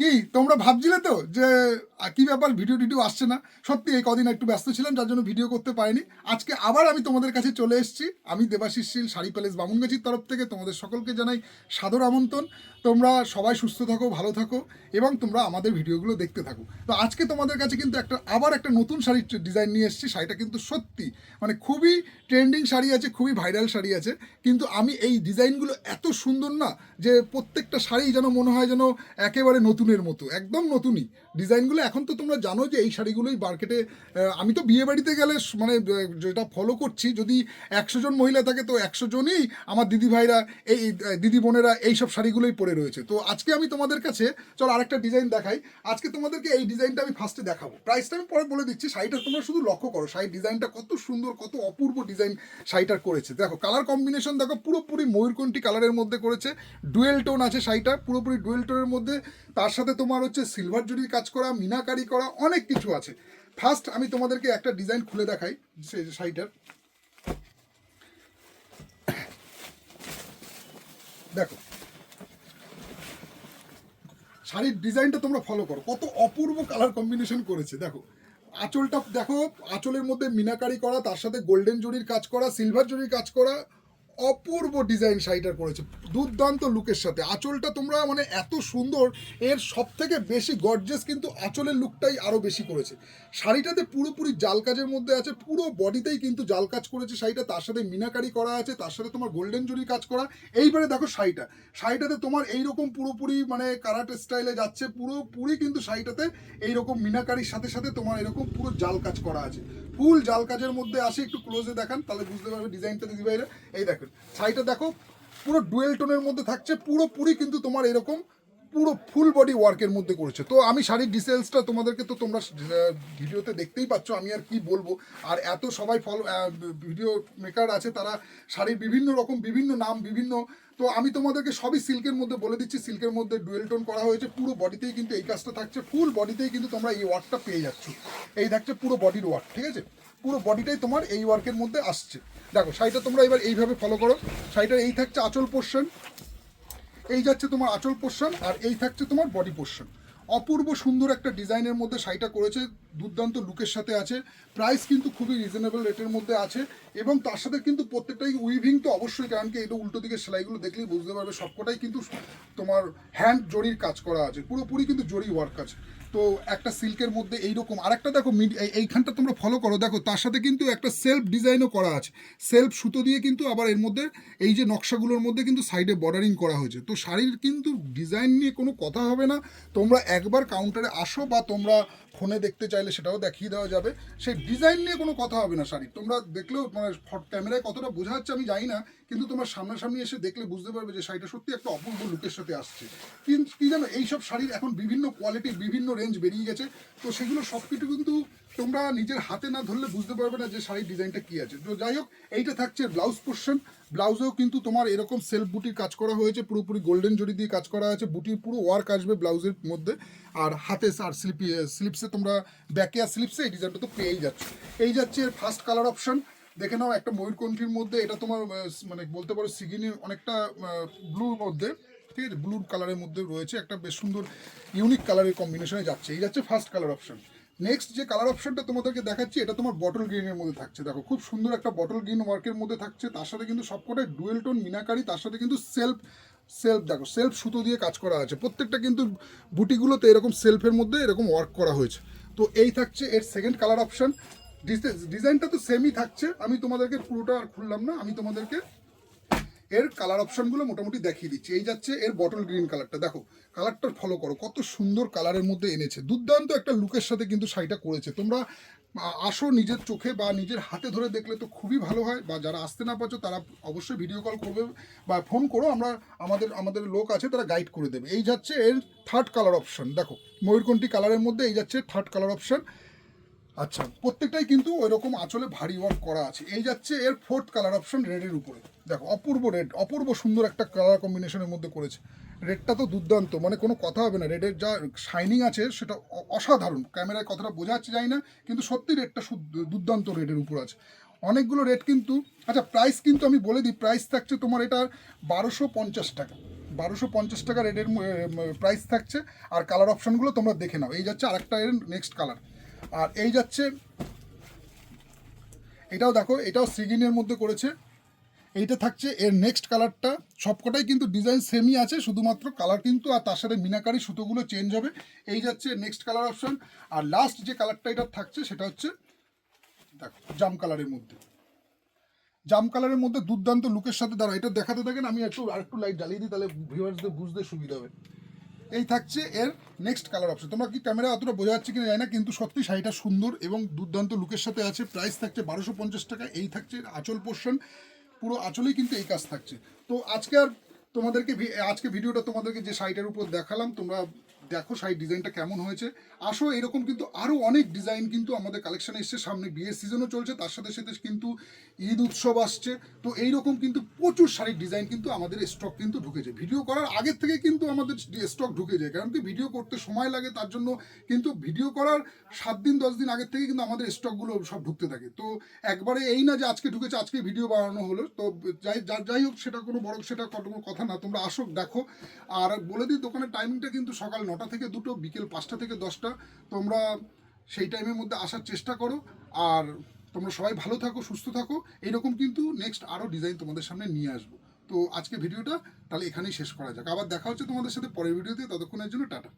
কি, তোমরা ভাবছিলে তো যে কি ব্যাপার, ভিডিও টিডিও আসছে না? সত্যি, এই কদিন একটু ব্যস্ত ছিলাম, যার জন্য ভিডিও করতে পারিনি। আজকে আবার আমি তোমাদের কাছে চলে এসেছি। আমি দেবাশিস শীল, শাড়ি প্যালেস বামুনগাছির তরফ থেকে তোমাদের সকলকে জানাই সাদর আমন্ত্রণ। তোমরা সবাই সুস্থ থাকো, ভালো থাকো, এবং তোমরা আমাদের ভিডিওগুলো দেখতে থাকো। তো আজকে তোমাদের কাছে কিন্তু একটা, আবার একটা নতুন শাড়ির ডিজাইন নিয়ে এসেছি। শাড়িটা কিন্তু সত্যি মানে খুবই ট্রেন্ডিং শাড়ি আছে, খুবই ভাইরাল শাড়ি আছে। কিন্তু আমি এই ডিজাইনগুলো এত সুন্দর না যে প্রত্যেকটা শাড়ি যেন মনে হয় যেন একেবারে নতুনের মতো, একদম নতুনই। ডিজাইনগুলো এখন তো তোমরা জানো যে এই শাড়িগুলোই মার্কেটে আমি তো বিয়ে বাড়িতে গেলে মানে যেটা ফলো করছি, যদি একশো জন মহিলা থাকে তো একশো জনই আমার দিদি ভাইরা এই দিদি বোনেরা এইসব শাড়িগুলোই পরে রয়েছে। তো আজকে আমি তোমাদের কাছে, চলো আরেকটা ডিজাইন দেখাই। আজকে তোমাদেরকে এই ডিজাইনটা আমি ফার্স্টে দেখাবো। প্রাইসটা আমি পরে বলে দিচ্ছি, শাড়িটা তোমরা শুধু লক্ষ্য করো, শাড়ির ডিজাইনটা কত সুন্দর, কত অপূর্ব ডিজাইন শাড়িটার করেছে। দেখো কালার কম্বিনেশন দেখো, পুরোপুরি ময়ূরকণ্ঠী কালারের মধ্যে করেছে ডুয়েল টোন আছে শাড়িটা, পুরোপুরি ডুয়েল টোনের মধ্যে, তার সাথে তোমার হচ্ছে সিলভার জরির কাজ করা, মিনাকারি করা, অনেক কিছু আছে। ফার্স্ট আমি তোমাদেরকে একটা ডিজাইন খুলে দেখাই সেই শাড়িটার। দেখো। শাড়ির ডিজাইনটা তোমরা ফলো করো। কত অপূর্ব কালার কম্বিনেশন করেছে, দেখো। আঁচলটা দেখো, আঁচলের মধ্যে মিনাকারি করা, তার সাথে গোল্ডেন জরির কাজ করা সিলভার জরির কাজ করা অপূর্ব ডিজাইন শাড়িটার করেছে দুর্দান্ত লুকের সাথে। আঁচলটা তোমরা মানে এত সুন্দর, এর সব থেকে বেশি গর্জেস কিন্তু আঁচলের লুকটাই আরও বেশি করেছে। শাড়িটাতে পুরোপুরি জাল কাজের মধ্যে আছে, পুরো বডিতেই কিন্তু জাল কাজ করেছে শাড়িটা, তার সাথে মিনাকারি করা আছে, তার সাথে তোমার গোল্ডেন জুরি কাজ করা। এইবারে দেখো শাড়িটা। শাড়িটাতে তোমার এইরকম পুরোপুরি মানে কারাটে স্টাইলে যাচ্ছে, পুরোপুরি কিন্তু শাড়িটাতে এইরকম মিনাকারির সাথে সাথে তোমার এরকম পুরো জাল কাজ করা আছে। ফুল জাল কাজের মধ্যে আসে, একটু ক্লোজে দেখান, তাহলে বুঝতে পারবে ডিজাইনটা দিদি ভাইরা। এই দেখেন শাড়িটা দেখো, পুরো ডুয়েল টোনের মধ্যে থাকছে, পুরোপুরি কিন্তু তোমার এরকম পুরো ফুল বডি ওয়ার্কের মধ্যে করেছে। তো আমি শাড়ির ডিটেলসটা তোমাদেরকে তো তোমরা ভিডিওতে দেখতেই পাচ্ছ, আমি আর কি বলব। আর এত সবাই ফলো ভিডিও মেকার আছে, তারা শাড়ির বিভিন্ন রকম, বিভিন্ন নাম, বিভিন্ন, তো আমি তোমাদেরকে সবই সিল্কের মধ্যে বলে দিচ্ছি সিল্কের মধ্যে ডুয়েল টোন করা হয়েছে, পুরো বডিতেই কিন্তু এই কাজটা থাকছে ফুল বডিতেই কিন্তু তোমরা এই ওয়ার্কটা পেয়ে যাচ্ছ। এই থাকছে পুরো বডির ওয়ার্ক ঠিক আছে? পুরো বডিটাই তোমার এই ওয়ার্কের মধ্যে আসছে। দেখো, শাড়িটা তোমরা এবার এইভাবে ফলো করো। শাড়িটার এই থাকছে আঁচল পোর্শন এই যাচ্ছে তোমার আচল পোর্শন আর এই থাকছে তোমার বডি পোর্শন অপূর্ব সুন্দর একটা ডিজাইনের মধ্যে শাড়িটা করেছে, দুর্দান্ত লুকের সাথে আছে প্রাইস কিন্তু খুবই রিজনেবল রেটের মধ্যে আছে এবং তার সাথে কিন্তু প্রত্যেকটাই উইভিং তো অবশ্যই কারণ কি এটা উল্টো দিকে সেলাইগুলো দেখলেই বুঝতে পারবে সবকটাই কিন্তু তোমার হ্যান্ড জরির কাজ করা আছে, পুরোপুরি কিন্তু জরি ওয়ার্ক আছে। তো একটা সিল্কের মধ্যে এইরকম, আরেকটা দেখো এইখানটা তোমরা ফলো করো। দেখো, তার সাথে কিন্তু একটা সেলফ ডিজাইনও করা আছে। সেলফ সুতো দিয়ে কিন্তু আবার এর মধ্যে এই যে নকশাগুলোর মধ্যে কিন্তু সাইডে বর্ডারিং করা হয়েছে। তো শাড়ির কিন্তু ডিজাইন নিয়ে কোনো কথা হবে না। তোমরা একবার কাউন্টারে আসো বা তোমরা ফোনে দেখতে চাইলে সেটাও দেখিয়ে দেওয়া যাবে। সেই ডিজাইন নিয়ে কোনো কথা হবে না শাড়ির তোমরা দেখলেও মানে ক্যামেরায় কতটা বোঝা যাচ্ছে আমি জানি না, কিন্তু তোমার সামনাসামনি এসে দেখলে বুঝতে পারবে যে শাড়িটা সত্যি একটা অপূর্ব লুকের সাথে আসছে। কিন্তু কী জানো, এইসব শাড়ির এখন বিভিন্ন কোয়ালিটির বিভিন্ন রেঞ্জ বেরিয়ে গেছে। তো সেগুলো সব কিছু কিন্তু তোমরা নিজের হাতে না ধরলে বুঝতে পারবে না যে শাড়ির ডিজাইনটা কি আছে। তো যাই হোক, এইটা থাকছে ব্লাউজ পোর্শন। ব্লাউজেও কিন্তু তোমার এরকম সেলফ বুটির কাজ করা হয়েছে, পুরোপুরি গোল্ডেন জরি দিয়ে কাজ করা আছে, বুটির পুরো ওয়ার্ক আসবে ব্লাউজের মধ্যে। আর হাতে আর স্লিপি স্লিপসে তোমরা ব্যাকে আর স্লিপসে এই ডিজাইনটা তো পেয়েই যাচ্ছ। এই যাচ্ছে এর ফার্স্ট কালার অপশন দেখে নাও একটা ময়ূরকণ্ঠীর মধ্যে, এটা তোমার মানে বলতে পারো সিগিনির অনেকটা ব্লুর মধ্যে, ঠিক আছে? ব্লুর কালারের মধ্যে রয়েছে। একটা বেশ সুন্দর ইউনিক কালারের কম্বিনেশনে যাচ্ছে। এই যাচ্ছে ফার্স্ট কালার অপশন নেক্সট যে কালার অপশনটা তোমাদেরকে দেখাচ্ছি, এটা তোমার বটল গ্রিনের মধ্যে থাকছে। দেখো, খুব সুন্দর একটা বটল গ্রিন ওয়ার্কের মধ্যে থাকছে। তার সাথে কিন্তু সবকটাই ডুয়েল টোন মিনাকারি, তার সাথে কিন্তু সেলফ সেলফ দেখো সেলফ সুতো দিয়ে কাজ করা আছে। প্রত্যেকটা কিন্তু বুটিগুলোতে এরকম সেলফের মধ্যে এরকম ওয়ার্ক করা হয়েছে। তো এই থাকছে এর সেকেন্ড কালার অপশন ডিজাইনটা তো সেমই থাকছে। আমি তোমাদেরকে পুরোটা আর খুললাম না, আমি তোমাদেরকে এর কালার অপশনগুলো মোটামুটি দেখিয়ে দিচ্ছি। এই যাচ্ছে এর বটল গ্রিন কালারটা দেখো কালারটা ফলো করো, কত সুন্দর কালারের মধ্যে এনেছে। দুর্দান্ত একটা লুকের সাথে কিন্তু শাড়িটা করেছে। তোমরা আসো নিজের চোখে বা নিজের হাতে ধরে দেখলে তো খুবই ভালো হয়, বা যারা আসতে না পারছ তারা অবশ্যই ভিডিও কল করবে বা ফোন করো, আমরা আমাদের আমাদের লোক আছে তারা গাইড করে দেবে। এই যাচ্ছে এর থার্ড কালার অপশন দেখো, ময়ূরকণ্ঠী কালারের মধ্যে এই যাচ্ছে থার্ড কালার অপশন আচ্ছা প্রত্যেকটাই কিন্তু ওই রকম আঁচলে ভারী ওয়ার্ক করা আছে। এই যাচ্ছে এর ফোর্থ কালার অপশন রেডের উপরে। দেখো, অপূর্ব রেড অপূর্ব সুন্দর একটা কালার কম্বিনেশনের মধ্যে করেছে। রেডটা তো দুর্দান্ত মানে কোনো কথা হবে না। রেডের যা শাইনিং আছে, সেটা অসাধারণ। ক্যামেরায় কথাটা বোঝা যাচ্ছে যাই না, কিন্তু সত্যি রেডটা দুর্দান্ত রেডের উপর আছে। অনেকগুলো রেট কিন্তু আচ্ছা প্রাইস কিন্তু আমি বলে দিই প্রাইস থাকছে তোমার এটা বারোশো পঞ্চাশ টাকা। বারোশো পঞ্চাশ টাকা রেটের প্রাইস থাকছে। আর কালার অপশনগুলো তোমরা দেখে নাও। এই যাচ্ছে আরেকটা এর নেক্সট কালার আর এই যাচ্ছে, এটাও দেখো, এটাও সিগিনের মধ্যে করেছে। এইটা থাকছে, এর নেক্সট কালারটা সবকটাই কিন্তু ডিজাইন সেমই আছে, শুধুমাত্র কালার কিন্তু, আর তার সাথে মিনাকারি সুতোগুলো চেঞ্জ হবে। এই যাচ্ছে নেক্সট কালার অপশান আর লাস্ট যে কালারটা এটা থাকছে, সেটা হচ্ছে, দেখো, জাম কালারের মধ্যে। জাম কালারের মধ্যে দুর্দান্ত লুকের সাথে দাঁড়া এটা দেখাতে থাকেন, আমি একটু, আরেকটু লাইট জ্বালিয়ে দিই, তাহলে ভিউয়ার্সদের বুঝতে সুবিধা হবে। এই থাকছে এর নেক্সট কালার অপশন তোমরা কি ক্যামেরা অতটা বোঝা যাচ্ছে কিনা জানি না, কিন্তু সত্যি শাড়িটা সুন্দর এবং দুর্দান্ত লুকের সাথে আছে। প্রাইস থাকছে বারোশো পঞ্চাশ টাকা, এই থাকছে আচল পোর্শন পুরো আচলেই কিন্তু এই কাজ থাকছে। তো আজকে আর তোমাদেরকে আজকে ভিডিওটা তোমাদেরকে যে শাড়িটার উপর দেখালাম, তোমরা দেখো শাড়ির ডিজাইনটা কেমন হয়েছে। আসো, এরকম কিন্তু আরও অনেক ডিজাইন কিন্তু আমাদের কালেকশানে এসছে। সামনে বিয়ের সিজনও চলছে, তার সাথে সাথে কিন্তু ঈদ উৎসব আসছে। তো এইরকম কিন্তু প্রচুর শাড়ির ডিজাইন কিন্তু আমাদের স্টক কিন্তু ঢুকেছে। ভিডিও করার আগের থেকে কিন্তু আমাদের স্টক ঢুকে যায়, কারণ কি ভিডিও করতে সময় লাগে, তার জন্য কিন্তু ভিডিও করার সাত দিন, দশ দিন আগের থেকে কিন্তু আমাদের স্টকগুলো সব ঢুকতে থাকে। তো একবারে এই না যে আজকে ঢুকেছে, আজকে ভিডিও বানানো হলো, তো যাই যা- যাই হোক, সেটা কোনো বড়, সেটা কোনো কথা না। তোমরা আসো, দেখো। আর বলে দিই, দোকানের টাইমিংটা কিন্তু সকাল নটা থেকে দুটো, বিকেল পাঁচটা থেকে দশটা। তোমরা সেই টাইমের মধ্যে আসার চেষ্টা করো আর তোমরা সবাই ভালো থাকো, সুস্থ থাকো। এইরকম কিন্তু নেক্সট আরও ডিজাইন তোমাদের সামনে নিয়ে আসব। তো আজকে ভিডিওটা তাহলে এখানেই শেষ করা যাক। আবার দেখা হচ্ছে তোমাদের সাথে পরের ভিডিওতে। ততক্ষণের জন্য টাটা।